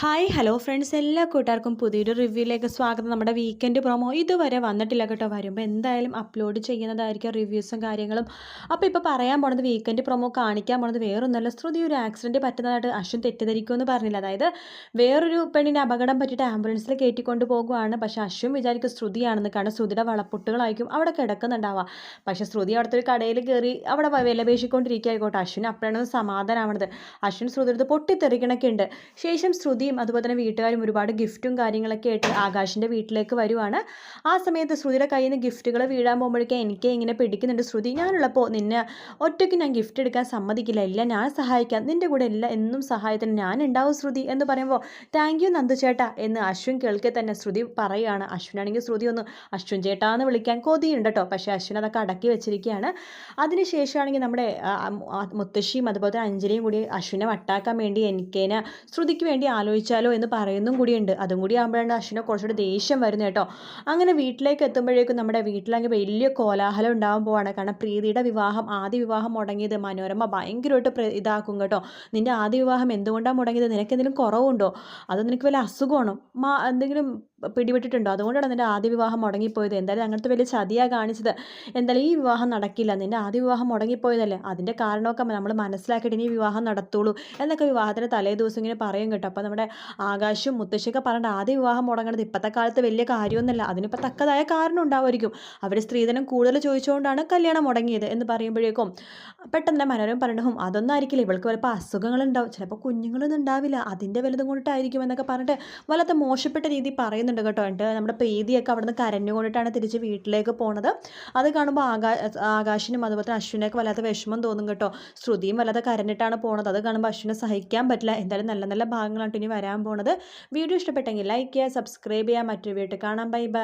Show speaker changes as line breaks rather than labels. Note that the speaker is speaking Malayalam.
ഹായ് ഹലോ ഫ്രണ്ട്സ് എല്ലാ കൂട്ടുകാർക്കും പുതിയൊരു റിവ്യൂയിലേക്ക് സ്വാഗതം. നമ്മുടെ വീക്കെൻഡ് പ്രൊമോ ഇതുവരെ വന്നിട്ടില്ല കേട്ടോ. വരുമ്പോൾ എന്തായാലും അപ്ലോഡ് ചെയ്യുന്നതായിരിക്കും റിവ്യൂസും കാര്യങ്ങളും. അപ്പോൾ ഇപ്പോൾ പറയാൻ പോണത് വീക്കെൻഡ് പ്രൊമോ കാണിക്കാൻ പോണത് വേറൊന്നല്ല ശ്രുതി ഒരു ആക്സിഡന്റ് പറ്റുന്നതായിട്ട് അശ്വൻ തെറ്റിദ്ധരിക്കുമെന്ന് പറഞ്ഞില്ല. അതായത് വേറൊരു പെണ്ണിന്റെ അപകടം പറ്റിയിട്ട് ആംബുലൻസിൽ കയറ്റിക്കൊണ്ട് പോകുവാണ്. പക്ഷേ അശ്വൻ വിചാരിക്കും ശ്രുതിയാണെന്ന് കാരണം ശ്രുതിയുടെ വളപ്പൊട്ടുകളായിരിക്കും അവിടെ കിടക്കുന്നുണ്ടാവുക. പക്ഷേ ശ്രുതി അവിടുത്തെ ഒരു കടയിൽ കയറി അവിടെ വിലപേശിക്കൊണ്ടിരിക്കുകയായിക്കോട്ടെ അശ്വിൻ അപ്പോഴാണ് സമാധാനമാണത് അശ്വിൻ ശ്രുതിയുടെ പൊട്ടിത്തെറിക്കണൊക്കെ ഉണ്ട് ശേഷം ശ്രുതി ശ്രുതിയും അതുപോലെ തന്നെ വീട്ടുകാരും ഒരുപാട് ഗിഫ്റ്റും കാര്യങ്ങളൊക്കെ ആയിട്ട് ആകാശിന്റെ വീട്ടിലേക്ക് വരുവാണ്. ആ സമയത്ത് ശ്രുതിയുടെ കയ്യിൽ നിന്ന് ഗിഫ്റ്റുകൾ വീഴാൻ പോകുമ്പോഴേക്കും എനിക്ക് ഇങ്ങനെ പിടിക്കുന്നുണ്ട്. ശ്രുതി ഞാനുള്ളപ്പോൾ നിന്നെ ഒറ്റയ്ക്ക് ഞാൻ ഗിഫ്റ്റ് എടുക്കാൻ സമ്മതിക്കില്ല. ഇല്ല ഞാൻ സഹായിക്കാം. നിന്റെ കൂടെ എല്ലാം എന്നും സഹായത്തിന് ഞാൻ ഉണ്ടാവും ശ്രുതി എന്ന് പറയുമ്പോൾ താങ്ക് യു നന്ദു ചേട്ടാ എന്ന് അശ്വിൻ കേൾക്കെ തന്നെ ശ്രുതി പറയുകയാണ് അശ്വിനാണെങ്കിൽ ശ്രുതി ഒന്ന് അശ്വിൻ ചേട്ടാ എന്ന് വിളിക്കാൻ കൊതിയുണ്ട് കേട്ടോ പക്ഷേ അശ്വിൻ അതൊക്കെ അടക്കി വെച്ചിരിക്കുകയാണ് അതിനുശേഷമാണെങ്കിൽ നമ്മുടെ മുത്തശ്ശിയും അതുപോലെ അഞ്ജലിയും കൂടി അശ്വിനെ വട്ടാക്കാൻ വേണ്ടി എനിക്കേനെ ശ്രുതിക്ക് വേണ്ടി ആലോചിച്ചു ചോദിച്ചാലോ എന്ന് പറയുന്നും കൂടിയുണ്ട്. അതും കൂടി ആകുമ്പോഴാണ് അശ്വിനെ കുറച്ചുകൂടി ദേഷ്യം വരുന്നത് കേട്ടോ. അങ്ങനെ വീട്ടിലേക്ക് എത്തുമ്പോഴേക്കും നമ്മുടെ വീട്ടിലാണെങ്കിൽ വലിയ കോലാഹലം ഉണ്ടാകാൻ പോവാണ്. കാരണം പ്രീതിയുടെ വിവാഹം ആദ്യ വിവാഹം മുടങ്ങിയത് മനോരമ ഭയങ്കരമായിട്ട് ഇതാക്കും കേട്ടോ. നിന്റെ ആദ്യ വിവാഹം എന്തുകൊണ്ടാണ് മുടങ്ങിയത്? നിനക്ക് എന്തെങ്കിലും കുറവുണ്ടോ? അത് നിനക്ക് വല്ല അസുഖമാണോ? മാ എന്തെങ്കിലും പിടിപെട്ടിട്ടുണ്ടോ? അതുകൊണ്ടാണ് നിന്റെ ആദ്യ വിവാഹം മുടങ്ങിപ്പോയത്. എന്തായാലും അങ്ങനത്തെ വലിയ ചതിയാണ് കാണിച്ചത്. എന്തായാലും ഈ വിവാഹം നടക്കില്ല. നിന്റെ ആദ്യ വിവാഹം മുടങ്ങിപ്പോയതല്ലേ? അതിന്റെ കാരണമൊക്കെ നമ്മൾ മനസ്സിലാക്കിയിട്ട് ഇനി വിവാഹം നടത്തുള്ളൂ എന്നൊക്കെ വിവാഹത്തിന്റെ തലേ ദിവസം ഇങ്ങനെ പറയും കേട്ടോ. അപ്പോൾ നമ്മുടെ ആകാശും മുത്തശ്ശിയൊക്കെ പറഞ്ഞിട്ട് ആദ്യ വിവാഹം മുടങ്ങണത് ഇപ്പോഴത്തെ കാലത്ത് വലിയ കാര്യമൊന്നുമല്ല. അതിനിപ്പോൾ തക്കതായ കാരണം ഉണ്ടാവുമായിരിക്കും. അവർ സ്ത്രീധനം കൂടുതൽ ചോദിച്ചുകൊണ്ടാണ് കല്യാണം മുടങ്ങിയത് എന്ന് പറയുമ്പോഴേക്കും പെട്ടെന്ന് മനോരം പറഞ്ഞു അതൊന്നും ആയിരിക്കില്ല. ഇവൾക്ക് വലപ്പോൾ അസുഖങ്ങളുണ്ടാവും. ചിലപ്പോൾ കുഞ്ഞുങ്ങളൊന്നും ഉണ്ടാവില്ല. അതിന്റെ വലുതും കൊണ്ടിട്ടായിരിക്കും എന്നൊക്കെ പറഞ്ഞിട്ട് വല്ലാത്ത മോശപ്പെട്ട രീതി പറയുന്നുണ്ട് കേട്ടോ. എന്നിട്ട് നമ്മുടെ പ്രീതിയൊക്കെ അവിടുന്ന് കരഞ്ഞുകൊണ്ടിട്ടാണ് തിരിച്ച് വീട്ടിലേക്ക് പോണത്. അത് കാണുമ്പോൾ ആകാ ആകാശിനും അതുപോലെ തന്നെ അശ്വിനൊക്കെ വല്ലാത്ത വിഷമം തോന്നും കേട്ടോ. ശ്രുതിയും വല്ലാതെ കരഞ്ഞിട്ടാണ് പോണത്. അത് കാണുമ്പോൾ അശ്വിനെ സഹിക്കാൻ പറ്റില്ല. എന്തായാലും നല്ല നല്ല ഭാഗങ്ങളാണ് ഇനി വരാൻ പോണത്. വീഡിയോ ഇഷ്ടപ്പെട്ടെങ്കിൽ ലൈക്ക് ചെയ്യുക സബ്സ്ക്രൈബ് ചെയ്യുക. മറ്റൊരു വീട്ടിൽ കാണാം. Bye bye